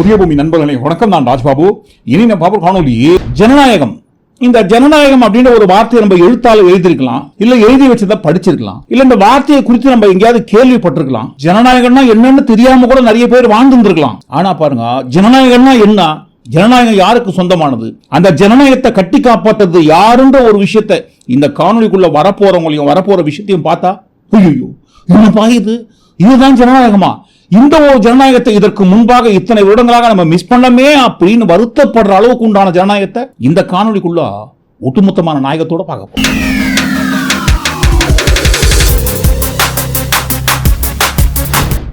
புதியபூமி நண்பர்களே வணக்கம் நான் ராஜ்பாபு. இனி நம்ம பாபு காணொலி ஜனநாயகம். இந்த ஜனநாயகம் அப்படின்ற ஒரு வார்த்தையை நம்ம எழுத்தால எழுதியிருக்கலாம். இல்ல எழுதி வச்சதை படிச்சிருக்கலாம். இல்ல இந்த வார்த்தையை குறித்து நம்ம எங்கேயாவது கேள்விப்பட்டிருக்கலாம். ஜனநாயகம்னா என்னன்னு தெரியாம கூட நிறைய பேர் வாழ்ந்துருக்கலாம் ஆனா பாருங்க ஜனநாயகம்னா என்ன? ஜனநாயகம் யாருக்கு சொந்தமானது? அந்த ஜனநாயகத்தை கட்டி காப்பாற்றுறது யாருன்ற ஒரு விஷயத்தை இந்த காணொலிக்குள்ள வரப்போறவங்களையும் வரப்போற விஷயத்தையும் பார்த்தா ஐயோ என்னப்பா இது? இதுதான் ஜனநாயகமா? இந்த ஒரு ஜனநாயகத்தை இதற்கு முன்பாக இத்தனை வருடங்களாக நம்ம மிஸ் பண்ணமே அப்படின்னு வருத்தப்படுற அளவுக்கு உண்டான ஜனநாயகத்தை இந்த காணொலிக்குள்ள ஒட்டுமொத்தமான நாயகத்தோட பார்க்க போறோம்.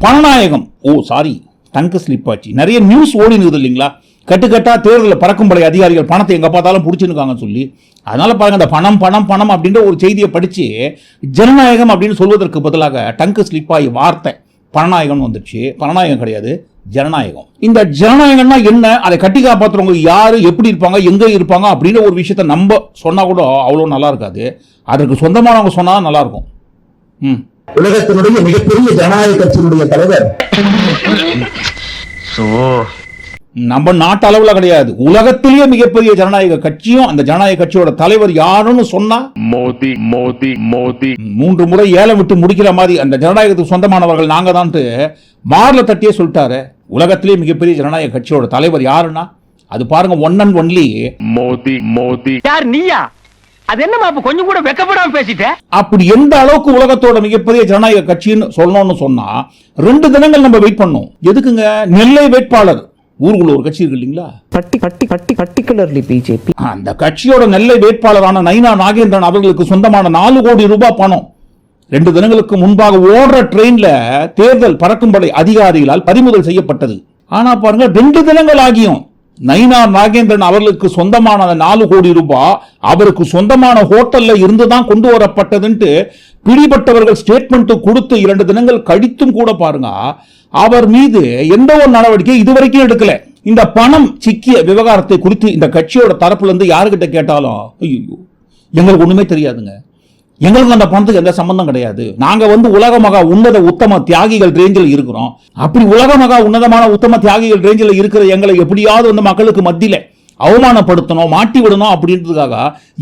பணநாயகம். ஓ சாரி டங்கு ஸ்லிப் ஆச்சு. நிறைய நியூஸ் ஓடினுது இல்லைங்களா? கட்டுக்கட்டா தேர்தலில் பறக்கும் படை அதிகாரிகள் பணத்தை எங்க பார்த்தாலும் பிடிச்சிருக்காங்கன்னு சொல்லி. அதனால பாருங்க அந்த பணம் பணம் பணம் அப்படின்ற ஒரு செய்தியை படிச்சு ஜனநாயகம் அப்படின்னு சொல்வதற்கு பதிலாக டங்கு ஸ்லிப் ஆகி வார்த்தை. பணநாயகம் வந்துடுச்சு பணநாயகம் கிடையாது ஜனநாயகம் இந்த ஜனநாயகம்னா என்ன அதை கட்டி காப்பாத்துறவங்க யாரு எப்படி இருப்பாங்க எங்க இருப்பாங்க அப்படின்ற ஒரு விஷயத்த நம்ம சொன்னா கூட அவ்வளோ நல்லா இருக்காது அதற்கு சொந்தமானவங்க சொன்னா நல்லா இருக்கும் ம் உலகத்தினுடைய மிகப்பெரிய ஜனநாயக கட்சியினுடைய தலைவர் நம்ம நாட்டு அளவுல கிடையாது. உலகத்திலேயே மிகப்பெரிய ஜனநாயக கட்சியும் அந்த ஜனநாயக கட்சியோட தலைவர் யாருன்னு சொன்னா மோதி மோதி மோதி. மூன்று முறை ஏலம் விட்டு முடிக்கிற மாதிரி அந்த ஜனநாயகத்துக்கு சொந்தமானவர்கள் நாங்க தான்ட்டு மார்ல தட்டியே சொல்லிட்டாரு. உலகத்திலேயே மிகப்பெரிய ஜனநாயக கட்சியோட தலைவர் யாருன்னா? அது பாருங்க one and only Modi Modi. யார் நீயா? அது என்னமா அப்ப கொஞ்சம் கூட வெக்கப்படாம பேசிட்ட? அப்படி எந்த அளவுக்கு உலகத்தோட மிகப்பெரிய ஜனநாயக கட்சின்னு சொல்லணும்னு சொன்னா ரெண்டு தினங்கள் நம்ம வெயிட் பண்ணோம். எதுக்குங்க? நெல்லை வேட்பாளர். ஊருக்குள்ள ஒரு கட்சி இருக்கு இல்லைங்களா? பட்டி பட்டி பட்டி பர்டிகுலர்லி பிஜேபி. அந்த கட்சியோட நெல்லை வேட்பாளரான நைனா நாகேந்திரன் அவர்களுக்கு சொந்தமான நாலு கோடி ரூபாய் பணம். ரெண்டு தினங்களுக்கு முன்பாக ஓடுற ட்ரெயின்ல தேர்தல் பறக்கும்படை அதிகாரிகளால் பறிமுதல் செய்யப்பட்டது. ஆனா பாருங்க ரெண்டு தினங்கள் ஆகியும். நயினார் நாகேந்திரன் அவர்களுக்கு சொந்தமான அந்த நாலு கோடி ரூபாய் அவருக்கு சொந்தமான ஹோட்டல்ல இருந்து தான் கொண்டு வரப்பட்டதுன்ட்டு பிடிபட்டவர்கள் ஸ்டேட்மெண்ட் கொடுத்து இரண்டு தினங்கள் கழித்தும் கூட பாருங்க. அவர் மீது எந்த ஒரு நடவடிக்கை இதுவரைக்கும் எடுக்கல. இந்த பணம் சிக்கிய விவகாரத்தை குறித்து இந்த கட்சியோட தரப்புல இருந்து யாருக்கிட்ட கேட்டாலும் ஐயோ எங்களுக்கு ஒண்ணுமே தெரியாதுங்க. எங்களுக்கு அந்த பணத்துக்கு எந்த சம்பந்தம் கிடையாது. நாங்க வந்து உலக மகா உன்னத உத்தம தியாகிகள் ரேஞ்சில் இருக்கிறோம். அப்படி உலக மகா உன்னதமான உத்தம தியாகிகள் ரேஞ்சில் இருக்கிற எங்களை எப்படியாவது வந்து மக்களுக்கு மத்தியில் அவமானப்படுத்தணும் மாட்டி விடணும் அப்படின்றதுக்காக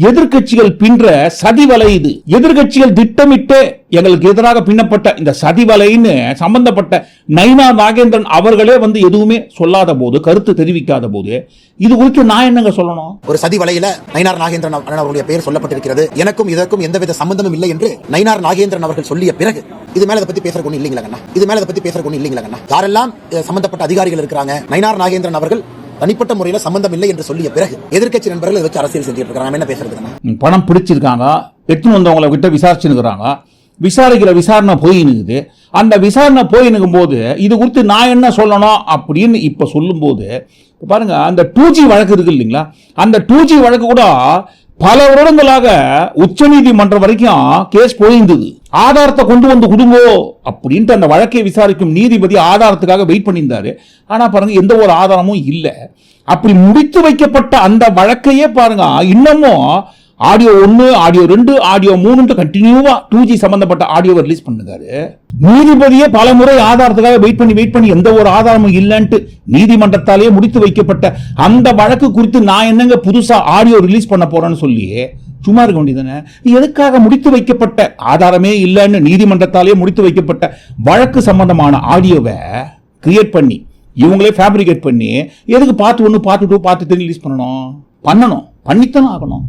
எதிர்க்கட்சிகள் பின்ற சதி வலை இது. எதிர்கட்சிகள் திட்டமிட்டு எங்களுக்கு எதிராக பின்னப்பட்ட இந்த சதி வலைன்னு சம்பந்தப்பட்ட நைனா நாகேந்திரன் அவர்களே வந்து எதுவுமே சொல்லாத போது கருத்து தெரிவிக்காத போது இது குறித்து நான் என்னங்க சொல்லணும்? ஒரு சதி வலையில நயினார் நாகேந்திரன் அண்ணன் அவருடைய பெயர் சொல்லப்பட்டிருக்கிறது. எனக்கும் இதற்கும் எந்தவித சம்பந்தமும் இல்லை என்று நயினார் நாகேந்திரன் அவர்கள் சொல்லிய பிறகு இது மேல இதை பத்தி பேசுற ஒண்ணு இல்லைங்களா இது மேல இதை பத்தி பேசுற ஒண்ணு இல்லைங்களா யாரெல்லாம் சம்பந்தப்பட்ட அதிகாரிகள் இருக்கிறாங்க நயினார் நாகேந்திரன் அவர்கள் தனிப்பட்ட முறையில் சம்பந்தம் இல்லை என்று சொல்லிய பிறகு எதிர்க்கட்சி நண்பர்கள் வச்சு அரசியல் செஞ்சுட்டு இருக்காங்க. என்ன பேசுறது பணம் பிடிச்சிருக்காங்க எடுத்துன்னு வந்தவங்களை கிட்ட விசாரிச்சுனுக்குறாங்க விசாரிக்கிற விசாரணை போயினுக்குது அந்த விசாரணை போயினுக்கும் போது இது குறித்து நான் என்ன சொல்லணும் அப்படின்னு இப்போ சொல்லும்போது பாருங்க அந்த டூ ஜி வழக்கு இருக்கு இல்லைங்களா? அந்த டூ ஜி வழக்கு கூட பல வருடங்களாக உச்சநீதிமன்றம் வரைக்கும் கேஸ் போயிருந்தது ஆதாரத்தை கொண்டு வந்து கொடுங்கோ அப்படின்ட்டு அந்த வழக்கை விசாரிக்கும் நீதிபதி ஆதாரத்துக்காக வெயிட் பண்ணியிருந்தாரு. ஆனால் பாருங்க எந்த ஒரு ஆதாரமும் இல்லை. அப்படி முடித்து வைக்கப்பட்ட அந்த வழக்கையே பாருங்க இன்னமும் ஆடியோ ஒன்று ஆடியோ ரெண்டு ஆடியோ மூணுன்ட்டு கண்டினியூவாக டூ ஜி சம்மந்தப்பட்ட ஆடியோவை ரிலீஸ் பண்ணுறாரு நீதிபதியே பல முறை ஆதாரத்துக்காக வெயிட் பண்ணி வெயிட் பண்ணி எந்த ஒரு ஆதாரமும் இல்லைன்ட்டு நீதிமன்றத்தாலேயே முடித்து வைக்கப்பட்ட அந்த வழக்கு குறித்து நான் என்னங்க புதுசாக ஆடியோ ரிலீஸ் பண்ண போகிறேன்னு சொல்லி சும்மா இருக்க வேண்டியதானே எதுக்காக முடித்து வைக்கப்பட்ட? ஆதாரமே இல்லைன்னு நீதிமன்றத்தாலேயே முடித்து வைக்கப்பட்ட வழக்கு சம்பந்தமான ஆடியோவை கிரியேட் பண்ணி இவங்களே ஃபேப்ரிகேட் பண்ணி எதுக்கு பார்த்து ஒன்று பார்த்து டூ பார்த்து த்ரீ ரிலீஸ் பண்ணணும்? பண்ணணும். பண்ணித்தான் ஆகணும்.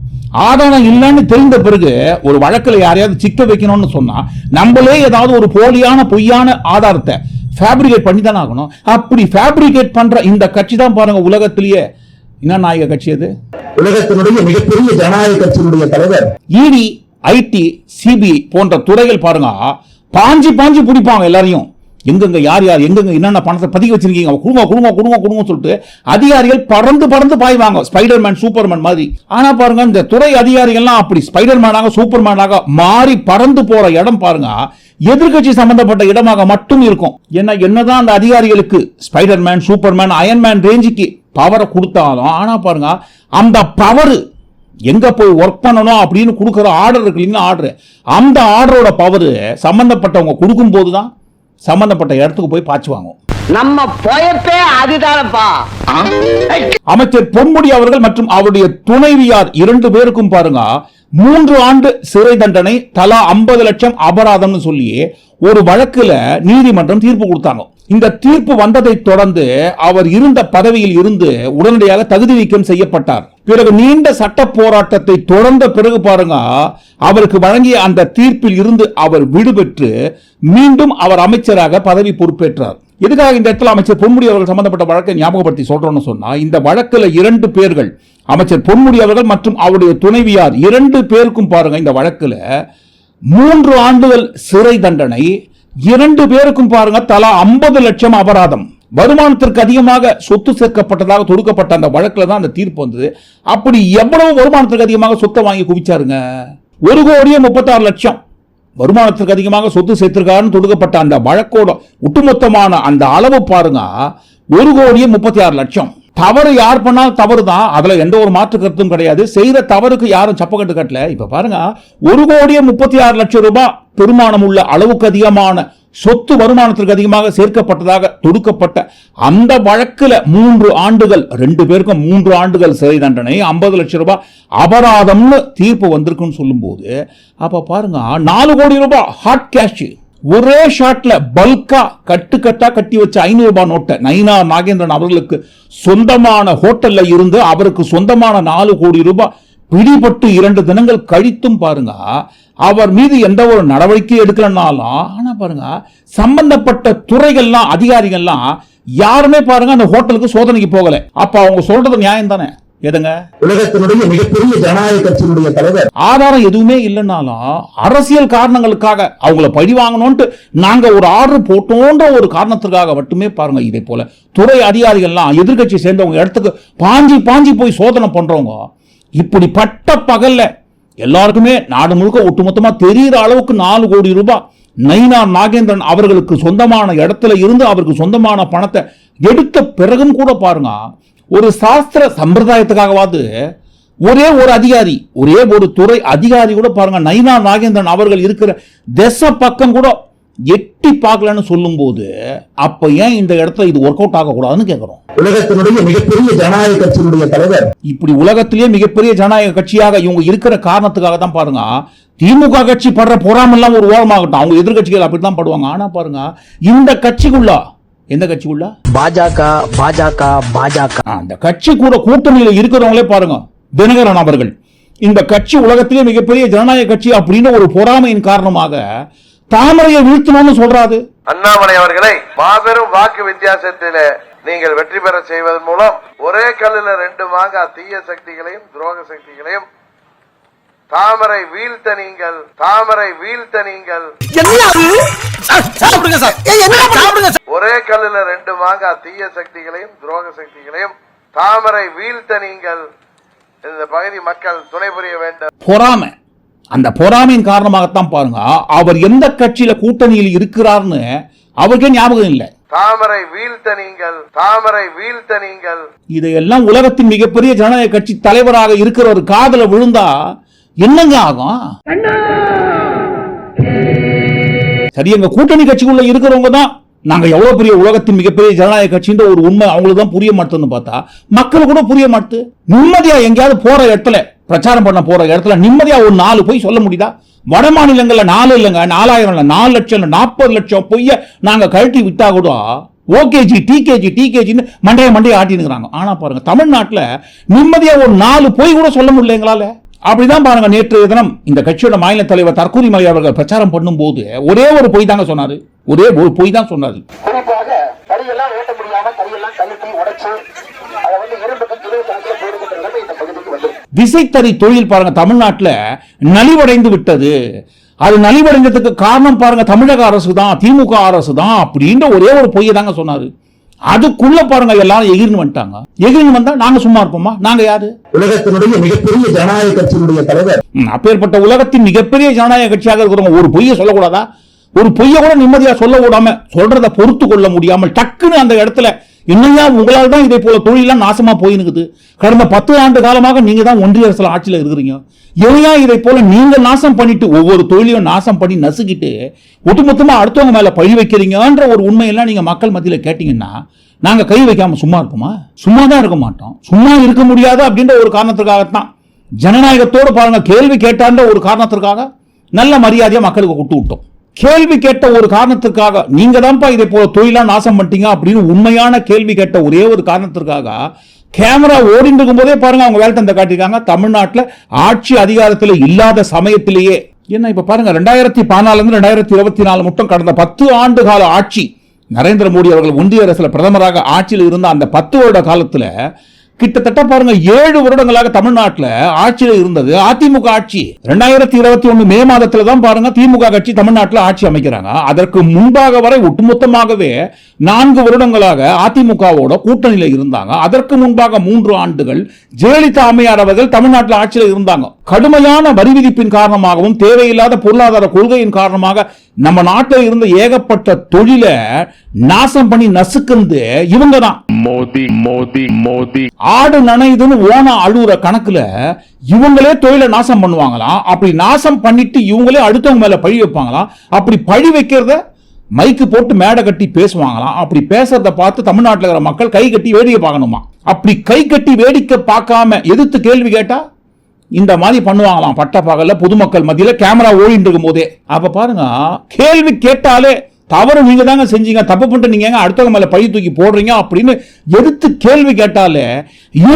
ஆதாரம் இல்லைன்னு தெரிந்த பிறகு ஒரு வழக்கில் யாரையாவது சிக்க வைக்கணும்னு சொன்னால் நம்மளே ஏதாவது ஒரு போலியான பொய்யான ஆதாரத்தை ஃபேப்ரிகேட் பண்ணி தானே ஆகணும். அப்படி ஃபேப்ரிகேட் பண்ணுற இந்த கட்சி தான் பாருங்கள் உலகத்திலேயே என்ன நாயக கட்சி அது உலகத்தினுடைய மிகப்பெரிய ஜனநாயக கட்சியினுடைய தலைவர். இடி ஐடி சிபிஐ போன்ற துறைகள் பாருங்க. பாஞ்சு பாஞ்சு பிடிப்பாங்க எல்லாரையும். எங்கெங்க யார் யார் எங்கெங்க என்னென்ன பணத்தை பதுக்கி வச்சிருக்கீங்க? குடுங்க குடுங்க குடுங்க குடுங்க சொல்லிட்டு அதிகாரிகள் பறந்து பறந்து பாய்வாங்க. ஸ்பைடர்மேன் சூப்பர்மேன் மாதிரி. ஆனா பாருங்க இந்த துறை அதிகாரிகள்லாம் அப்படி ஸ்பைடர்மேனாக சூப்பர்மேனாக மாறி பறந்து போற இடம் பாருங்க. எதிர்க்கட்சி சம்பந்தப்பட்ட இடமாக மட்டும் இருக்கும். ஏன்னா என்னதான் அந்த அதிகாரிகளுக்கு ஸ்பைடர்மேன் சூப்பர்மேன் அயன்மேன் ரேஞ்சுக்கு பவரை கொடுத்தாலும் ஆனா பாருங்க அந்த பவர் எங்க போய் ஒர்க் பண்ணணும் அப்படின்னு கொடுக்குற ஆர்டர் இருக்கு இல்லைங்களா ஆர்டர் அந்த ஆர்டரோட பவர் சம்பந்தப்பட்டவங்க கொடுக்கும்போது தான் சம்பந்தப்பட்ட இடத்துக்கு போய் பாய்ச்சுவாங்க நம்ம பொயப்பே அதுதானப்பா. அமைச்சர் பொன்முடி அவர்கள் மற்றும் அவருடைய துணைவியார் இரண்டு பேருக்கும் பாருங்க மூன்று ஆண்டு சிறை தண்டனை தலா 50 லட்சம் அபராதம்னு சொல்லி ஒரு வழக்குல நீதிமன்றம் தீர்ப்பு கொடுத்தாங்க. இந்த தீர்ப்பு வந்ததை தொடர்ந்து அவர் இருந்த பதவியில் இருந்து உடனடியாக தகுதி நீக்கம் செய்யப்பட்டார். பிறகு நீண்ட சட்ட போராட்டத்தை தொடர்ந்த பிறகு பாருங்க அவருக்கு வழங்கிய அந்த தீர்ப்பில் இருந்து அவர் விடுபெற்று மீண்டும் அவர் அமைச்சராக பதவி பொறுப்பேற்றார். எதுக்காக இந்த இடத்துல அமைச்சர் பொன்முடி அவர்கள் சம்பந்தப்பட்ட வழக்கை ஞாபகப்படுத்தி சொல்றோம்னு சொன்னா இந்த வழக்குல இரண்டு பேர்கள் அமைச்சர் பொன்முடி அவர்கள் மற்றும் அவருடைய துணைவியார் இரண்டு பேருக்கும் பாருங்க இந்த வழக்குல மூன்று ஆண்டுகள் சிறை தண்டனை இரண்டு பேருக்கும் பாருங்க தலா 50 லட்சம் அபராதம். வருமானத்திற்கு அதிகமாக சொத்து சேர்க்கப்பட்டதாக தொடுக்கப்பட்ட அந்த வழக்கில் தான் அந்த தீர்ப்பு வந்தது. அப்படி எவ்வளவு வருமானத்திற்கு அதிகமாக சொத்தை வாங்கி குவிச்சாருங்க? ஒரு கோடியே முப்பத்தாறு லட்சம். வருமானத்திற்கு அதிகமாக சொத்து சேர்த்திருக்காருன்னு தொடுக்கப்பட்ட அந்த வழக்கோட ஒட்டுமொத்தமான அந்த அளவு பாருங்க ஒரு கோடியே முப்பத்தி ஆறு லட்சம். தவறு யார் பண்ணாலும் தவறு தான் அதில் எந்த ஒரு மாற்று கருத்தும் கிடையாது. செய்த தவறுக்கு யாரும் சப்பக்கட்டு கட்டல. இப்போ பாருங்க ஒரு கோடியே முப்பத்தி ஆறு லட்சம் ரூபாய் பெருமானம் உள்ள அளவுக்கு அதிகமான சொத்து வருமானத்திற்கு அதிகமாக சேர்க்கப்பட்டதாக தொடுக்கப்பட்ட அந்த வழக்கில் மூன்று ஆண்டுகள் ரெண்டு பேருக்கும் மூன்று ஆண்டுகள் சிறை தண்டனை ஐம்பது லட்சம் ரூபாய் அபராதம்னு தீர்ப்பு வந்திருக்குன்னு சொல்லும்போது அப்போ பாருங்க நாலு கோடி ரூபாய் ஹாட் கேஷ் ஒரே ஷாட்ல பல்கா கட்டு கட்டா கட்டி வச்ச ஐநூறு ரூபாய் நோட்டை நயினா நாகேந்திரன் அவர்களுக்கு சொந்தமான ஹோட்டல்ல இருந்து அவருக்கு சொந்தமான நாலு கோடி ரூபாய் பிடிபட்டு இரண்டு தினங்கள் கழித்தும் பாருங்க. அவர் மீது எந்த ஒரு நடவடிக்கை எடுக்கலனாலும் ஆனா பாருங்க சம்பந்தப்பட்ட துறைகள்லாம் அதிகாரிகள்லாம் யாருமே பாருங்க அந்த ஹோட்டலுக்கு சோதனைக்கு போகல. அப்ப அவங்க சொல்றது நியாயம் தானே எதுங்க? உலகத்தினுடைய மிகப்பெரிய ஜனநாயக கட்சியினுடைய தலைவர். ஆதாரம் எதுவுமே இல்லைனாலும் அரசியல் காரணங்களுக்காக அவங்கள பழி வாங்கணும்ட்டு நாங்க ஒரு ஆர்டர் போட்டோன்ற ஒரு காரணத்திற்காக மட்டுமே பாருங்க இதே போல. துறை அதிகாரிகள்லாம் எதிர்க்கட்சி சேர்ந்தவங்க இடத்துக்கு பாஞ்சி பாஞ்சி போய் சோதனை பண்றவங்க இப்படி பட்ட பகல்ல எல்லாருக்குமே நாடு முழுக்க ஒட்டுமொத்தமா தெரிகிற அளவுக்கு நாலு கோடி ரூபாய் நயினார் நாகேந்திரன் அவர்களுக்கு சொந்தமான இடத்துல இருந்து அவருக்கு சொந்தமான பணத்தை எடுத்த பிறகும் கூட பாருங்க ஒரு சாஸ்திர சம்பிரதாயத்துக்காகவாது ஒரே ஒரு அதிகாரி ஒரே ஒரு துறை அதிகாரி கூட பாருங்க நயினா நாகேந்திரன் அவர்கள் இருக்கிற திசை பக்கம் கூட எட்டி பார்க்கலன்னு சொல்லும்போது அப்ப ஏன் இந்த இடத்துல இது ஒர்க் அவுட் ஆகக்கூடாதுன்னு கேட்கிறோம் உலகத்தினுடைய மிகப்பெரிய ஜனநாயக கட்சியினுடைய தலைவர். இப்படி உலகத்திலேயே மிகப்பெரிய ஜனநாயக கட்சியாக இவங்க இருக்கிற காரணத்துக்காக தான் பாருங்க திமுக கட்சி படுற பொறாமெல்லாம் ஒரு ஓரமாகட்டும். அவங்க எதிர்க்கட்சிகள் அப்படித்தான் படுவாங்க. ஆனா பாருங்க இந்த கட்சிக்குள்ள எந்த கட்சிக்குள்ள பாஜக பாஜக பாஜக. ஆ, அந்த கட்சி கூட கூட்டணியில இருக்கிறவங்களே பாருங்க. தினகரன் அவர்கள். இந்த கட்சி உலகத்திலே மிகப்பெரிய ஜனநாயக கட்சி அப்படின்னு ஒரு பொறாமையின் காரணமாக தாமரையை வீழ்த்தணும்னு சொல்றாரு. அண்ணாமலை அவர்களை மாபெரும் வாக்கு வித்தியாசத்திலே நீங்கள் வெற்றி பெற செய்வதன் மூலம் ஒரே கல்லில் ரெண்டு மாங்காய் தீய சக்திகளையும் துரோக சக்திகளையும் தாமரை வீழ்த்த நீங்கள் தாமரை வீழ்த்த நீங்கள். ஒரே கல்லில் ரெண்டு மாங்காய் தீய சக்திகளையும் துரோக சக்திகளையும் தாமரை வீழ்த்த நீங்கள் இந்த பகுதி மக்கள் துணை புரிய வேண்டும். பொறாமை. அந்த பொறாமையின் காரணமாகத்தான் பாருங்க அவர் எந்த கட்சியில கூட்டணியில் இருக்கிறார்னு அவருக்கே ஞாபகம் இல்லை. தாமரை வீழ்த்த நீங்கள் தாமரை வீழ்த்த நீங்கள். இதையெல்லாம் உலகத்தின் மிகப்பெரிய ஜனநாயக கட்சி தலைவராக இருக்கிற ஒரு காதல விழுந்தா என்னங்க ஆகும்? சரி எங்க கூட்டணி கட்சிக்குள்ள இருக்கிறவங்க தான் நாங்கள் எவ்வளோ பெரிய உலகத்தின் மிகப்பெரிய ஜனநாயக கட்சின்ற ஒரு உண்மை அவங்களுக்கு தான் புரிய மாட்டேன்னு பார்த்தா மக்கள் கூட புரிய மாட்டுது நிம்மதியாக எங்கேயாவது போகிற இடத்துல பிரச்சாரம் பண்ண போகிற இடத்துல நிம்மதியாக ஒரு நாலு போய் சொல்ல முடியுதா? வட மாநிலங்களில் நாலு இல்லைங்க நாலாயிரம் இல்லை நாலு லட்சம் இல்லை நாற்பது லட்சம் பொய்ய நாங்கள் கழட்டி விட்டா கூட ஓகேஜி டிகேஜி டிகேஜின்னு மண்டைய மண்டையை ஆட்டினுங்கிறாங்க ஆனால் பாருங்கள் தமிழ்நாட்டில் நிம்மதியாக ஒரு நாலு போய் கூட சொல்ல முடியல எங்களால் அப்படிதான் பாருங்க நேற்று தினம் இந்த கட்சியோட மாநில தலைவர் தற்கூரி மலை அவர்கள் பிரச்சாரம் பண்ணும்போது ஒரே ஒரு பொய் தாங்க சொன்னாரு. ஒரே ஒரு பொய் தான் சொன்னாரு. குறிப்பாக தறியெல்லாம் ஓட்ட முடியாம தறியெல்லாம் கழுத்தி உடைச்சு அதை வந்து இரும்புக்கு கிலோ கணக்கில் போடுகின்ற நிலைமை இந்த பகுதிக்கு வந்து விசைத்தறி தொழில் பாருங்க தமிழ்நாட்டுல நலிவடைந்து விட்டது. அது நலிவடைந்ததுக்கு காரணம் பாருங்க தமிழக அரசு தான் திமுக அரசு தான் அப்படின்ற ஒரே ஒரு பொய்யை தாங்க சொன்னாரு. அதுக்குள்ள பாருங்க எல்லாரும் எகிர்னு வந்துட்டாங்க. எகிர்னு வந்தா நாங்க சும்மா இருப்போமா? நாங்க யாரு? உலகத்தினுடைய மிகப்பெரிய ஜனநாயக கட்சியினுடைய தலைவர். அப்பேற்பட்ட உலகத்தின் மிகப்பெரிய ஜனநாயக கட்சியாக இருக்கிறவங்க ஒரு பொய்யை சொல்லக்கூடாதா? ஒரு பொய்யை கூட நிம்மதியா சொல்ல விடாம சொல்றத பொறுத்து கொள்ள முடியாமல் டக்குன்னு அந்த இடத்துல என்னையா உங்களால் தான் இதே போல தொழிலாம் நாசமாக போயினுக்குது கடந்த பத்து ஆண்டு காலமாக நீங்கள் தான் ஒன்றிய அரசில் ஆட்சியில் இருக்கிறீங்க. என்னையா இதை போல நீங்கள் நாசம் பண்ணிட்டு ஒவ்வொரு தொழிலையும் நாசம் பண்ணி நசுக்கிட்டு ஒட்டுமொத்தமாக அடுத்தவங்க மேலே பழி வைக்கிறீங்கன்ற ஒரு உண்மையெல்லாம் நீங்கள் மக்கள் மத்தியில் கேட்டீங்கன்னா நாங்கள் கை வைக்காம சும்மா இருக்குமா சும்மா தான் இருக்க மாட்டோம். சும்மா இருக்க முடியாது அப்படின்ற ஒரு காரணத்துக்காகத்தான் ஜனநாயகத்தோடு பாருங்கள் கேள்வி கேட்டான்ற ஒரு காரணத்திற்காக நல்ல மரியாதையாக மக்களுக்கு விட்டு விட்டோம். கேள்வி கேட்ட ஒரு காரணத்திற்காக நீங்க தான்ப்பா இதை போல தொழிலா நாசம் பண்ணிட்டீங்க அப்படின்னு உண்மையான கேள்வி கேட்ட ஒரே ஒரு காரணத்திற்காக கேமரா ஓடிட்டு இருக்கும்போதே பாருங்க அவங்க வேலை தந்த காட்டியிருக்காங்க. தமிழ்நாட்டில் ஆட்சி அதிகாரத்தில் இல்லாத சமயத்திலேயே என்ன இப்ப பாருங்க ரெண்டாயிரத்தி பதினாலுலேருந்து ரெண்டாயிரத்தி இருபத்தி நாலு மட்டும் கடந்த பத்து ஆண்டு கால ஆட்சி நரேந்திர மோடி அவர்கள் ஒன்றிய அரசுல பிரதமராக ஆட்சியில் இருந்த அந்த பத்து வருட காலத்துல கிட்டத்தட்ட பாருங்க ஏழு வருடங்களாக தமிழ்நாட்டுல ஆட்சியில் இருந்தது. அதிமுக ஆட்சி ரெண்டாயிரத்தி இருபத்தி ஒன்று மே மாதத்துல தான் பாருங்க திமுக கட்சி தமிழ்நாட்டில் ஆட்சி அமைக்கிறாங்க. அதற்கு முன்பாக வரை ஒட்டுமொத்தமாகவே நான்கு வருடங்களாக அதிமுகவோட கூட்டணியில இருந்தாங்க. அதற்கு முன்பாக மூன்று ஆண்டுகள் ஜெயலலிதா அம்மையார் அவர்கள் தமிழ்நாட்டில் ஆட்சியில் இருந்தாங்க. கடுமையான வரி விதிப்பின் காரணமாகவும் தேவையில்லாத பொருளாதார கொள்கையின் காரணமாக நம்ம நாட்டில் இருந்த ஏகப்பட்ட தொழிலை நாசம் பண்ணி நசுக்குந்து இவங்க தான் மோதி மோதி மோதி. ஆடு நனையுதுன்னு ஓனா அழுகுற கணக்குல இவங்களே தொழிலை நாசம் பண்ணுவாங்களாம் அப்படி நாசம் பண்ணிட்டு இவங்களே அடுத்தவங்க மேல பழி வைப்பாங்களாம் அப்படி பழி வைக்கிறத மைக்கு போட்டு மேடை கட்டி பேசுவாங்களாம் அப்படி பேசுறத பார்த்து தமிழ்நாட்டில் இருக்கிற மக்கள் கை கட்டி வேடிக்கை பார்க்கணுமா? அப்படி கை கட்டி வேடிக்கை பார்க்காம எதிர்த்து கேள்வி கேட்டா இந்த மாதிரி பண்ணுவாங்களாம் பட்ட பகல்ல பொதுமக்கள் மத்தியில கேமரா ஓடிட்டு இருக்கும் போதே அப்ப பாருங்க கேள்வி கேட்டாலே தவறு நீங்க தாங்க செஞ்சீங்க தப்பு பண்ணிட்டு நீங்க அடுத்தவங்க மேல பழி தூக்கி போடுறீங்க அப்படின்னு எதிர்த்து கேள்வி கேட்டாலே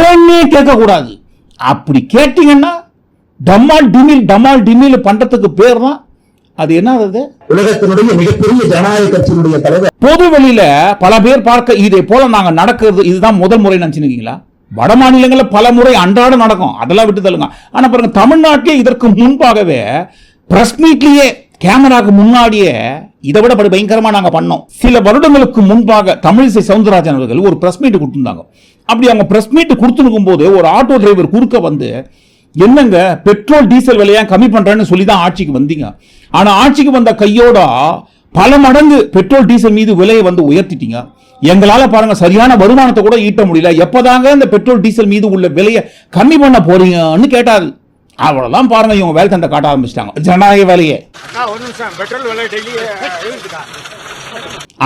ஏன்னே கேட்க கூடாது அப்படி கேட்டீங்கன்னா டமால் டிமில் டமால் டிமில் பண்றதுக்கு பேர் தான் அது என்ன அது உலகத்தினுடைய மிகப்பெரிய ஜனநாயக கட்சியினுடைய தலைவர். பொது வெளியில பல பேர் பார்க்க இதே போல நாங்க நடக்கிறது இதுதான் முதல் முறை நினைச்சுருக்கீங்களா? வட மாநிலங்கள்ல பல முறை அன்றாடம் நடக்கும். அதெல்லாம் விட்டு தள்ளுங்க. ஆனா பாருங்க தமிழ்நாட்டிலே இதற்கு முன்பாகவே பிரஸ் மீட்லயே கேமராக்கு முன்னாடியே இதை விட படி பயங்கரமாக நாங்கள் பண்ணோம். சில வருடங்களுக்கு முன்பாக தமிழிசை சவுந்தரராஜன் அவர்கள் ஒரு ப்ரெஸ் மீட் கொடுத்துருந்தாங்க. அப்படி அவங்க ப்ரெஸ் மீட் கொடுத்துருக்கும் போது ஒரு ஆட்டோ டிரைவர் குறுக்க வந்து என்னங்க பெட்ரோல் டீசல் விலையா கம்மி பண்ணுறேன்னு சொல்லி தான் ஆட்சிக்கு வந்தீங்க. ஆனால் ஆட்சிக்கு வந்த கையோட பல மடங்கு பெட்ரோல் டீசல் மீது விலையை வந்து உயர்த்திட்டீங்க. எங்களால் பாருங்க சரியான வருமானத்தை கூட ஈட்ட முடியல. எப்போதாங்க இந்த பெட்ரோல் டீசல் மீது உள்ள விலையை கம்மி பண்ண போறீங்கன்னு கேட்டாரு. அவ்வளவுதான் பாருங்க இவங்க வேலை தண்டை காட்ட ஆரம்பிச்சிட்டாங்க. ஜனநாயக வேலையை.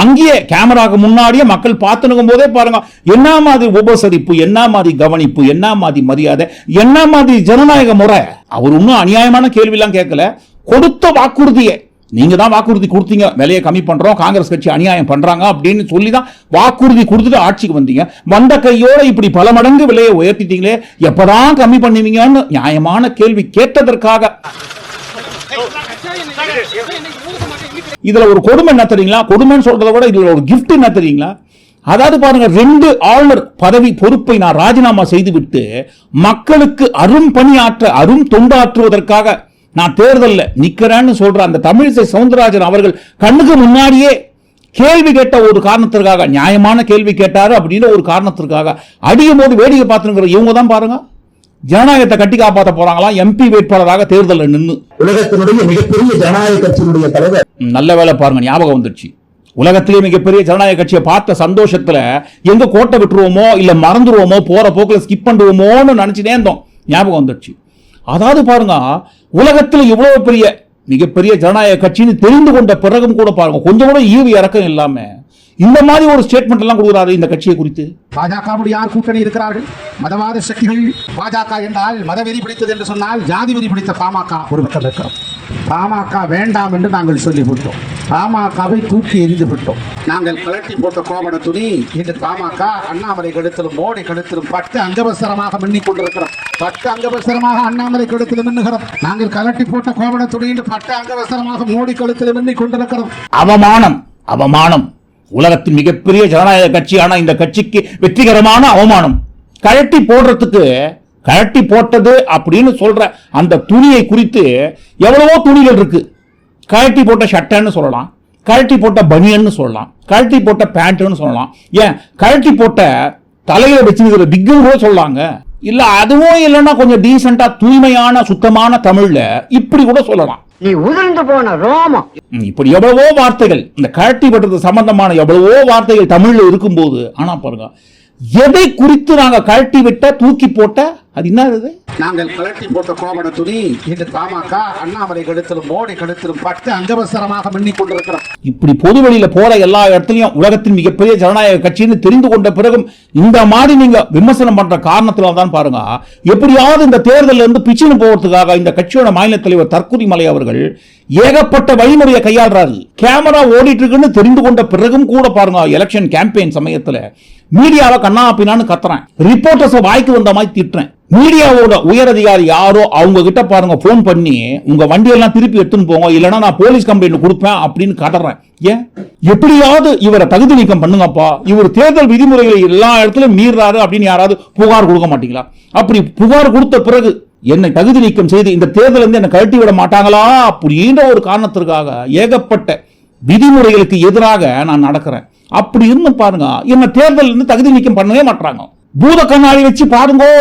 அங்கேயே கேமராக்கு முன்னாடியே மக்கள் பார்த்துனுக்கும் போதே பாருங்க என்ன மாதிரி உபசரிப்பு என்ன மாதிரி கவனிப்பு என்ன மாதிரி மரியாதை என்ன மாதிரி ஜனநாயக முறை? அவர் இன்னும் அநியாயமான கேள்வியெல்லாம் கேட்கல. கொடுத்த வாக்குறுதியை நீங்கள் தான் வாக்குறுதி கொடுத்தீங்க விலையை கம்மி பண்ணுறோம் காங்கிரஸ் கட்சி அநியாயம் பண்ணுறாங்க அப்படின்னு சொல்லி தான் வாக்குறுதி கொடுத்துட்டு ஆட்சிக்கு வந்தீங்க. வந்த கையோட இப்படி பல மடங்கு விலையை உயர்த்திட்டீங்களே எப்போதான் கம்மி பண்ணுவீங்கன்னு நியாயமான கேள்வி கேட்டதற்காக. இதுல ஒரு கொடுமை என்ன தெரியுங்களா? கொடுமைன்னு சொல்கிறத விட இதுல ஒரு கிஃப்ட் என்ன தெரியுங்களா? அதாவது பாருங்க ரெண்டு ஆளுநர் பதவி பொறுப்பை நான் ராஜினாமா செய்துவிட்டு மக்களுக்கு அரும் பணியாற்ற அரும் தொண்டாற்றுவதற்காக நான் தேர்தல்ல நிக்கிறேன்னு சொல்ற அந்த தமிழிசை சவுந்தரராஜன் அவர்கள் கண்ணுக்கு முன்னாடியே கேள்வி கேட்ட ஒரு காரணத்திற்காக நியாயமான கேள்வி கேட்டாரு அப்படின்னு ஒரு காரணத்திற்காக அடியும் போது வேடிக்கை பார்த்துங்கிற இவங்க தான் பாருங்க. ஜனநாயகத்தை கட்டி காப்பாற்ற போறாங்களா எம்பி வேட்பாளராக தேர்தலில் நின்று உலகத்தினுடைய மிகப்பெரிய ஜனநாயக கட்சியினுடைய தலைவர். நல்ல வேலை பாருங்க ஞாபகம் வந்துருச்சு. உலகத்திலேயே மிகப்பெரிய ஜனநாயக கட்சியை பார்த்த சந்தோஷத்துல எங்க கோட்டை விட்டுருவோமோ இல்ல மறந்துருவோமோ போற போக்குல ஸ்கிப் பண்ணுவோமோன்னு நினைச்சுட்டே இருந்தோம். ஞாபகம் வந்துருச்சு. அதாவது பாருங்க உலகத்தில் இவ்வளவு பெரிய மிகப்பெரிய ஜனநாயக கட்சின்னு தெரிந்து கொண்ட பிறகும் கூட பாருங்க கொஞ்சம் கூட ஈவு இறக்கம் இல்லாமல் இந்த மாதிரி ஒரு ஸ்டேட்மெண்ட் எல்லாம் கொடுக்குறாரு இந்த கட்சியை குறித்து. பாஜகவுடைய யார் கூட்டணி இருக்கிறார்கள்? மதவாத சக்திகள் பாஜக என்றால் மதவெறி பிடித்தது என்று சொன்னால் ஜாதி வெறி பிடித்த பாமக ஒரு பக்கம் இருக்கிறோம். பாமக வேண்டாம் என்று நாங்கள் சொல்லிவிட்டோம். பாமகவை தூக்கி எறிந்து விட்டோம். நாங்கள் கலட்டி போட்ட கோவண துணி இன்று பாமக அண்ணாமலை கழுத்திலும் மோடி கழுத்திலும் பட்டு அங்கவசரமாக மின்னிக் கொண்டிருக்கிறோம். பட்டு அங்கவசரமாக அண்ணாமலை கழுத்திலும் மின்னுகிறோம். நாங்கள் கலட்டி போட்ட கோவண துணி இன்று பட்டு அங்கவசரமாக மோடி கழுத்திலும் மின்னிக் கொண்டிருக்கிறோம். அவமானம் அவமானம். உலகத்தின் மிகப்பெரிய ஜனநாயக கட்சியான இந்த கட்சிக்கு வெற்றிகரமான அவமானம். கழட்டி போடுறதுக்கு கழட்டி போட்டது அப்படின்னு சொல்ற அந்த துணியை குறித்து எவ்வளவோ துணிகள் இருக்கு. கழட்டி போட்ட சட்டைன்னு சொல்லலாம் கழட்டி போட்ட பனியன்னு சொல்லலாம் கழட்டி போட்ட பேண்ட்னு சொல்லலாம். ஏன்? கழட்டி போட்ட தலையில வச்சிருக்கிற பிக்குன்னு கூட சொல்லலாங்க. இல்ல அதுவும் இல்லைன்னா கொஞ்சம் டீசெண்டா தூய்மையான சுத்தமான தமிழ்ல இப்படி கூட சொல்லலாம். நீ உதிர்ந்து போன ரோமம். இப்படி எவ்வளவோ வார்த்தைகள் இந்த கழட்டி வெட்டுறது சம்பந்தமான எவ்வளவோ வார்த்தைகள் தமிழ்ல இருக்கும்போது ஆனா பாருங்க எதை குறித்து நாங்க கழட்டி விட்ட தூக்கி போட்ட அது என்ன இது நாங்கள் கலட்டி போட்ட கோவண துணி இன்று பாமக அண்ணாமலை கழுத்திலும் மோடி கழுத்திலும் பட்டு அங்கவசரமாக மின்னிக் கொண்டிருக்கிறோம். இப்படி பொது வெளியில போற எல்லா இடத்துலயும் உலகத்தின் மிகப்பெரிய ஜனநாயக கட்சின்னு தெரிந்து கொண்ட பிறகும் இந்த மாதிரி நீங்க விமர்சனம் பண்ற காரணத்தினால தான் பாருங்க. எப்படியாவது இந்த தேர்தல்ல இருந்து பிச்சுன்னு போறதுக்காக இந்த கட்சியோட மாநில தலைவர் தற்குறி மலை அவர்கள் ஏகப்பட்ட வழிமுறையை கையாளுறாரு. கேமரா ஓடிட்டு இருக்குன்னு தெரிந்து கொண்ட பிறகும் கூட பாருங்க எலெக்ஷன் கேம்பெயின் சமயத்துல மீடியாவை கண்ணா பின்னான்னு கத்துறேன். ரிப்போர்ட்டர்ஸ் வாய்க்கு வந்த மாதிரி திட்டுறேன். மீடியாவோட உயர் அதிகாரி யாரோ அவங்க கிட்ட பாருங்க ஃபோன் பண்ணி உங்க வண்டியெல்லாம் திருப்பி எடுத்துன்னு போங்க இல்லைன்னா நான் போலீஸ் கம்ப்ளைண்ட் கொடுப்பேன் அப்படின்னு கட்டுறேன் ஏன்? எப்படியாவது இவரை தகுதி நீக்கம் பண்ணுங்கப்பா. இவர் தேர்தல் விதிமுறைகளை எல்லா இடத்துலயும் மீறாரு அப்படின்னு யாராவது புகார் கொடுக்க மாட்டீங்களா? அப்படி புகார் கொடுத்த பிறகு என்னை தகுதி நீக்கம் செய்து இந்த தேர்தல் வந்து என்னை கழட்டி விட மாட்டாங்களா? அப்படின்ற ஒரு காரணத்திற்காக ஏகப்பட்ட விதிமுறைகளுக்கு எதிராக நான் நடக்கிறேன். அப்படி இருந்து பாருங்க என்ன தேர்தல் இருந்து தகுதி நீக்கம் பண்ணவே மாட்டாங்க பூத கண்ணாடி வச்சு பாருங்கோ.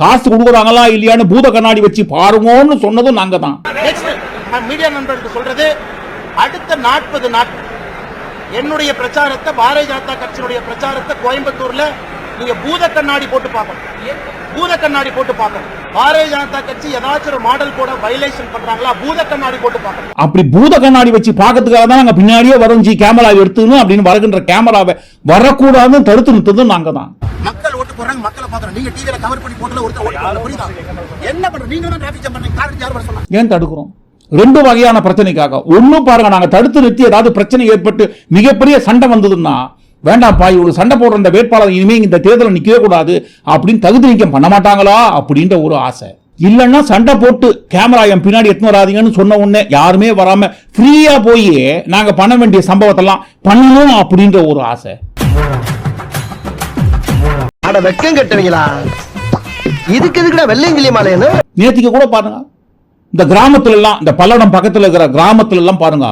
காசு கொடுக்குறாங்களா இல்லையான்னு பூத கண்ணாடி வச்சு பாருங்கோன்னு சொன்னதும் நாங்க தான். மீடியா நண்பர்களுக்கு சொல்றது அடுத்த நாற்பது நாட்கள் என்னுடைய பிரச்சாரத்தை பாரதிய ஜனதா கட்சியினுடைய பிரச்சாரத்தை கோயம்புத்தூர்ல நீங்க பூத கண்ணாடி போட்டு பார்க்கணும். பூத கண்ணாடி போட்டு பார்க்கணும். பாரதிய ஜனதா கட்சி ஏதாச்சும் ஒரு மாடல் கூட வயலேஷன் பண்றாங்களா பூத கண்ணாடி போட்டு பார்க்கணும். அப்படி பூத கண்ணாடி வச்சு பார்க்கறதுக்காக தான் நாங்க பின்னாடியே வரைஞ்சி கேமரா எடுத்துன்னு அப்படின்னு வருகின்ற கேமராவை வரக்கூடாதுன்னு தடுத்து நிறுத்ததும் நாங்க தான். மக்கள் ஓட்டு போடுறாங்க மக்களை பாக்குறோம் நீங்க டிவில கவர் பண்ணி போட்டல ஒருத்தர் ஓட்டு புரியுதா? என்ன பண்றீங்க நீங்க தான் டிராபிக் ஜாம் பண்றீங்க. காரணம் யார் சொன்னா ஏன் தடுக்கிறோம்? ரெண்டு வகையான பிரச்சனைக்காக. ஒன்னும் பாருங்க நாங்க தடுத்து நிறுத்தி ஏதாவது பிரச்சனை ஏற்பட்டு மிகப்பெரிய சண்டை வந்ததுன்னா வேண்டாம்ப்பா இவரு சண்டை போடுற இந்த வேட்பாளர் இனிமே இந்த தேர்தலில் நிக்கவே கூடாது அப்படின்னு தகுதி நீக்கம் பண்ண மாட்டாங்களா அப்படின்ற ஒரு ஆசை. இல்லைன்னா சண்டை போட்டு கேமரா என் பின்னாடி எடுத்துன்னு வராதீங்கன்னு சொன்ன உடனே யாருமே வராம ஃப்ரீயா போய் நாங்க பண்ண வேண்டிய சம்பவத்தெல்லாம் பண்ணணும் அப்படின்ற ஒரு ஆசை. வெக்கம் கட்டுவீங்களா? இதுக்கு எதுக்குடா வெள்ளையங்கிலி மாலையன்னு நேத்திக்கு கூட பாருங்க. இந்த கிராமத்துல எல்லாம் இந்த பல்லடம் பக்கத்துல இருக்கிற கிராமத்துல எல்லாம் பாருங்க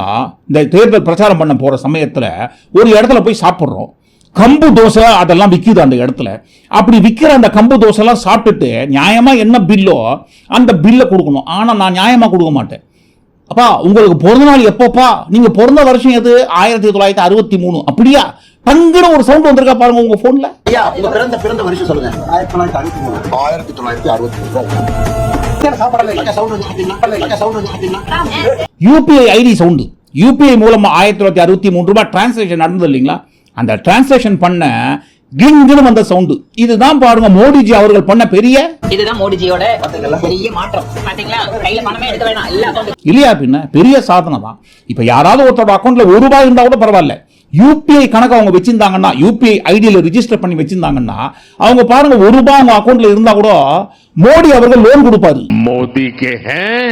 இந்த தேர்தல் பிரச்சாரம் பண்ண போற சமயத்துல ஒரு இடத்துல போய் சாப்பிடுறோம். கம்பு தோசை அதெல்லாம் விக்குது அந்த இடத்துல. அப்படி விக்கிற அந்த கம்பு தோசை எல்லாம் சாப்பிட்டுட்டு நியாயமா என்ன பில்லோ அந்த பில்லை கொடுக்கணும். ஆனா நான் நியாயமா கொடுக்க மாட்டேன். அப்பா உங்களுக்கு பிறந்த நாள் எப்போப்பா? நீங்க பிறந்த வருஷம் எது? ஆயிரத்தி தொள்ளாயிரத்தி அறுபத்தி மூணு. அப்படியா? டங்குன்னு ஒரு சவுண்ட் வந்திருக்கா பாருங்க உங்க போன்ல ஐயா உங்க பிறந்த பிறந்த வருஷம் சொல்லுங்க. ஆயிரத்தி தொள்ளாயிரத்தி அறுபத்தி மூணு. ஆயிரத்தி தொள்ளாயிரத்தி அறுபத்தி மூணு. யூபிஐ ஐடி சவுண்டு யூபிஐ மூலமா ஆயிரத்தி தொள்ளாயிரத்தி அறுபத்தி மூணு ரூபாய் டிரான்சாக்ஷன் நடந்தது இல்லைங்களா? அந்த டிரான்சாக்ஷன் பண்ண கிங்குன்னு வந்த சவுண்டு இதுதான் பாருங்க மோடிஜி அவர்கள் பண்ண பெரிய இதுதான் மோடிஜியோட பெரிய மாற்றம். பாத்தீங்களா? கையில பணமே எடுக்க வேணாம். இல்லையா பின்ன? பெரிய சாதனை தான் இப்போ யாராவது ஒருத்தரோட அக்கௌண்ட்ல ஒரு ரூபாய் இருந்தா கூட பரவாயில்ல. யூபிஐ கணக்கு அவங்க வச்சிருந்தாங்கன்னா யூபிஐ ஐடியில் ரிஜிஸ்டர் பண்ணி வச்சிருந்தாங்கன்னா அவங்க பாருங்க ஒரு ரூபாய் அவங்க அக்கௌண்ட்ல இருந்தா கூட மோடி அவர்கள் லோன் கொடுப்பாரு मोदी के हैं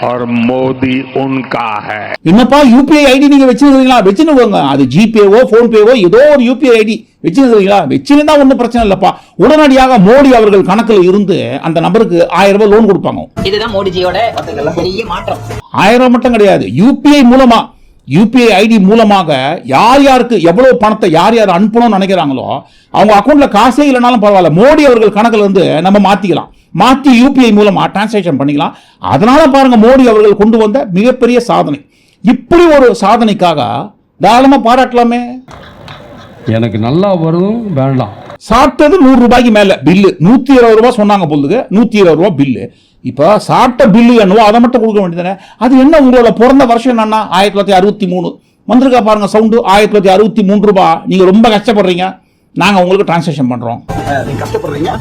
और मोदी उनका है என்னப்பா யூபிஐ ஐடி நீங்க வச்சிருக்கீங்களா வச்சுருக்கோங்க அது ஜிபேவோ போன்பேவோ ஏதோ ஒரு யூபிஐ ஐடி வச்சிருக்கீங்களா வச்சிருந்தா ஒன்றும் பிரச்சனை இல்லப்பா உடனடியாக மோடி அவர்கள் கணக்கில் இருந்து அந்த நபருக்கு ஆயிரம் ரூபாய் லோன் கொடுப்பாங்க இதுதான் மோடிஜியோட பெரிய மாற்றம் ஆயிரம் மட்டும் கிடையாது யூபிஐ மூலமா யூபிஐ ஐடி மூலமாக யார் யாருக்கு எவ்வளோ பணத்தை யார் யார் அனுப்பணும்னு நினைக்கிறாங்களோ அவங்க அக்கௌண்ட்ல காசே இல்லைனாலும் பரவாயில்ல. மோடி அவர்கள் கணக்கில் இருந்து நம்ம மாற்றிக்கலாம் மாற்றி யூபிஐ மூலமாக டிரான்சாக்ஷன் பண்ணிக்கலாம். அதனால பாருங்க மோடி அவர்கள் கொண்டு வந்த மிகப்பெரிய சாதனை. இப்படி ஒரு சாதனைக்காக தாராளமாக பாராட்டலாமே. எனக்கு நல்லா வரும் வேண்டாம். சாப்பிட்டது நூறு ரூபாய்க்கு மேல. பில்லு. நூத்தி இருபது ரூபாய் சொன்னாங்க பொழுதுக்கு. நூத்தி இருபது ரூபாய் பில்லு. இப்போ சாப்பிட்ட பில்லு என்னவோ அதை மட்டும் கொடுக்க வேண்டியதானே அது என்ன உங்களோட பிறந்த வருஷம் என்னன்னா? ஆயிரத்தி தொள்ளாயிரத்தி அறுபத்தி மூணு. வந்திருக்கா பாருங்க சவுண்டு. ஆயிரத்தி தொள்ளாயிரத்தி அறுபத்தி மூணு ரூபாய் நீங்க ரொம்ப கஷ்டப்படுறீங்க. நாங்க உங்களுக்கு டிரான்சாக்ஷன் பண்றோம். கஷ்டப்படுறீங்க?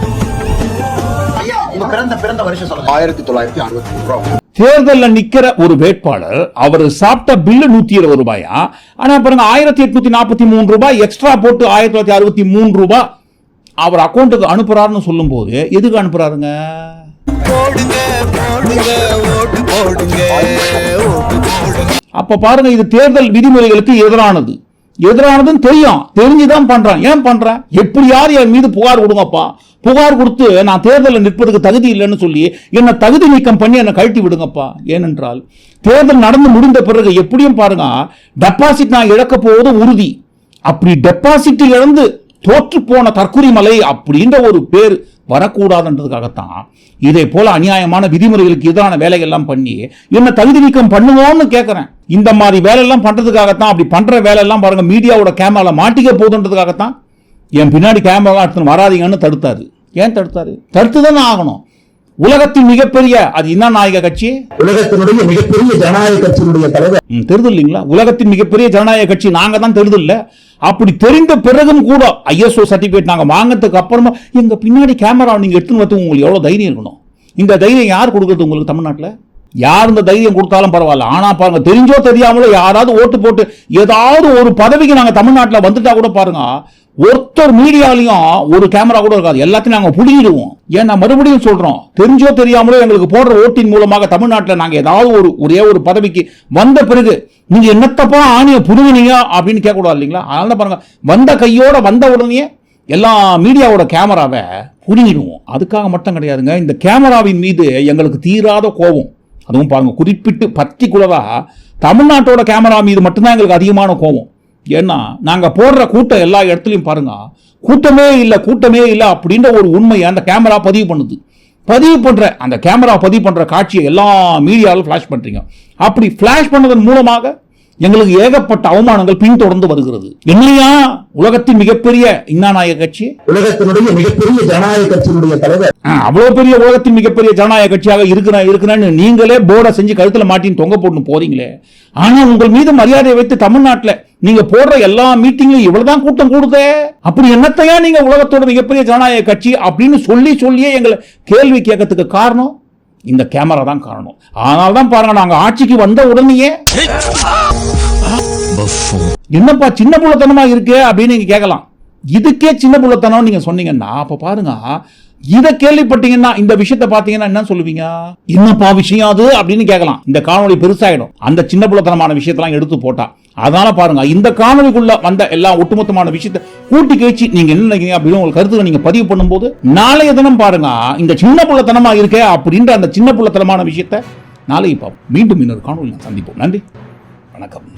ஐயா உங்க பிறந்த பிறந்த வருஷம் சொல்லுங்க. ஆயிரத்தி தொள்ளாயிரத்தி அறுபத்தி தேர்தலில் நிக்கிற ஒரு வேட்பாளர் அவர் சாப்பிட்ட பில்லு நூத்தி இருபது ரூபாயா? ஆனா பாருங்க ஆயிரத்தி எட்நூத்தி நாற்பத்தி மூணு ரூபாய் எக்ஸ்ட்ரா போட்டு ஆயிரத்தி தொள்ளாயிரத்தி அறுபத்தி மூணு ரூபாய் அவர் அக்கௌண்ட்டுக்கு அனுப்புறாருன்னு சொல்லும்போது எதுக்கு அனுப்புறாருங்க? அப்ப பாருங்க இது தேர்தல் விதிமுறைகளுக்கு எதிரானது. எதிரானதுன்னு தெரியும். தெரிஞ்சுதான் பண்றான். ஏன் பண்றேன்? எப்படியாவது என் மீது புகார் கொடுங்கப்பா? புகார் கொடுத்து நான் தேர்தலில் நிற்பதுக்கு தகுதி இல்லைன்னு சொல்லி என்னை தகுதி நீக்கம் பண்ணி என்னை கழட்டி விடுங்கப்பா. ஏனென்றால் தேர்தல் நடந்து முடிந்த பிறகு எப்படியும் பாருங்க டெபாசிட் நான் இழக்க போவது உறுதி. அப்படி டெபாசிட் இழந்து தோற்று போன தற்குறி மலை அப்படின்ற ஒரு பேர் வரக்கூடாதுன்றதுக்காகத்தான். இதே போல அநியாயமான விதிமுறைகளுக்கு எதிரான வேலைகள்லாம் பண்ணி என்ன தகுதி நீக்கம் பண்ணுவோம்னு கேட்கறேன் இந்த மாதிரி வேலையெல்லாம் பண்றதுக்காகத்தான் அப்படி பண்ற வேலையெல்லாம் பாருங்க மீடியாவோட கேமரால மாட்டிக்க போகுதுன்றதுக்காகத்தான். என் பின்னாடி கேமரா எடுத்துன்னு வராதீங்கன்னு தடுத்தாரு. ஏன் தடுத்தாரு? தடுத்து தானே ஆகணும். உலகத்தின் மிகப்பெரிய அது என்ன நாயக கட்சி? உலகத்தினுடைய மிகப்பெரிய ஜனநாயக கட்சியினுடைய தலைவர். தெரியுது இல்லைங்களா உலகத்தின் மிகப்பெரிய ஜனநாயக கட்சி நாங்க தான் தெரியுது இல்ல அப்படி தெரிந்த பிறகும் கூட ஐஎஸ்ஓ சர்டிபிகேட் நாங்க வாங்கினதுக்கு அப்புறமா எங்க பின்னாடி கேமரா நீங்க எடுத்துன்னு வந்து உங்களுக்கு எவ்வளவு தைரியம் இருக்கணும்? இந்த தைரியம் யார் கொடுக்குறது உங்களுக்கு தமிழ்நாட்டுல? யார் இந்த தைரியம் கொடுத்தாலும் பரவாயில்ல. ஆனா பாருங்க தெரிஞ்சோ தெரியாமலோ யாராவது ஓட்டு போட்டு ஏதாவது ஒரு பதவிக்கு நாங்க தமிழ்நாட்டுல வந்துட்டா கூட பாருங்க ஒருத்தர் மீடியாலையும் ஒரு கேமரா கூட இருக்காது. எல்லாத்தையும் நாங்க புடிங்கிடுவோம். ஏன் நான் மறுபடியும் சொல்றோம். தெரிஞ்சோ தெரியாமலோ எங்களுக்கு போடுற ஓட்டின் மூலமாக தமிழ்நாட்டில் நாங்க ஏதாவது ஒரு ஒரே ஒரு பதவிக்கு வந்த பிறகு நீங்க என்னத்தப்பா ஆணையை புடுங்கினீங்க அப்படின்னு கேட்கக்கூடாது இல்லைங்களா? அதனால பாருங்க வந்த கையோட வந்த உடனே எல்லா மீடியாவோட கேமராவை புடுங்கிடுவோம். அதுக்காக மட்டும் கிடையாதுங்க இந்த கேமராவின் மீது எங்களுக்கு தீராத கோபம். அதுவும் பாருங்க குறிப்பிட்டு பர்டிகுலரா தமிழ்நாட்டோட கேமரா மீது மட்டும்தான் எங்களுக்கு அதிகமான கோபம். ஏன்னா நாங்கள் போடுற கூட்டம் எல்லா இடத்துலையும் பாருங்க. கூட்டமே இல்லை கூட்டமே இல்லை அப்படின்ற ஒரு உண்மையை அந்த கேமரா பதிவு பண்ணுது. பதிவு பண்ணுற அந்த கேமரா பதிவு பண்ணுற காட்சியை எல்லா மீடியாவிலும் ஃப்ளாஷ் பண்ணுறீங்க அப்படி ஃப்ளாஷ் பண்ணதன் மூலமாக எங்களுக்கு ஏகப்பட்ட அவமானங்கள் பின்தொடர்ந்து வருகிறது. என்னையா உலகத்தின் மிகப்பெரிய இன்னாநாயக கட்சி? உலகத்தினுடைய மிகப்பெரிய ஜனநாயக கட்சியினுடைய தலைவர். அவ்வளவு பெரிய உலகத்தின் மிகப்பெரிய ஜனநாயக கட்சியாக இருக்கிறேன் இருக்கிறேன்னு நீங்களே போர்டை செஞ்சு கழுத்துல மாட்டின்னு தொங்க போட்டு போறீங்களே. ஆனா உங்கள் மீது மரியாதையை வைத்து தமிழ்நாட்டுல நீங்க போடுற எல்லா மீட்டிங்லயும் இவ்வளவுதான் கூட்டம் கூடுதே? அப்படி என்னத்தையா நீங்க உலகத்தோட மிகப்பெரிய ஜனநாயக கட்சி அப்படின்னு சொல்லி சொல்லியே எங்களை கேள்வி கேட்கறதுக்கு காரணம்? இந்த கேமரா தான் காரணம். அதனால தான் பாருங்க நாங்க ஆட்சிக்கு வந்த உடனேயே என்னப்பா சின்ன புள்ளத்தனமா இருக்கு அப்படின்னு நீங்க கேட்கலாம். இதுக்கே சின்ன புள்ளத்தனம் நீங்க சொன்னீங்கன்னா அப்ப பாருங்க இத கேள்விப்பட்டீங்கன்னா இந்த விஷயத்தை பாத்தீங்கன்னா என்ன சொல்லுவீங்க? என்னப்பா விஷயம் அது அப்படின்னு கேட்கலாம். இந்த காணொலி பெருசாயிடும். அந்த சின்ன புள்ளத்தனமான விஷயத்தெல்லாம் எடுத்து போட்டா. அதனால பாருங்க இந்த காணொலிக்குள்ள வந்த எல்லா ஒட்டுமொத்தமான விஷயத்தை கூட்டி கழிச்சு நீங்க என்ன நினைக்கிறீங்க அப்படின்னு உங்க கருத்துக்களை நீங்க பதிவு பண்ணும்போது நாளைய தினம் பாருங்க இந்த சின்ன புள்ளத்தனமா இருக்கே அப்படின்ற அந்த சின்ன புள்ளத்தனமான விஷயத்தை நாளைக்கு பார்ப்போம் மீண்டும் இன்னொரு காணொலி சந்திப்போம். நன்றி. வணக்கம்.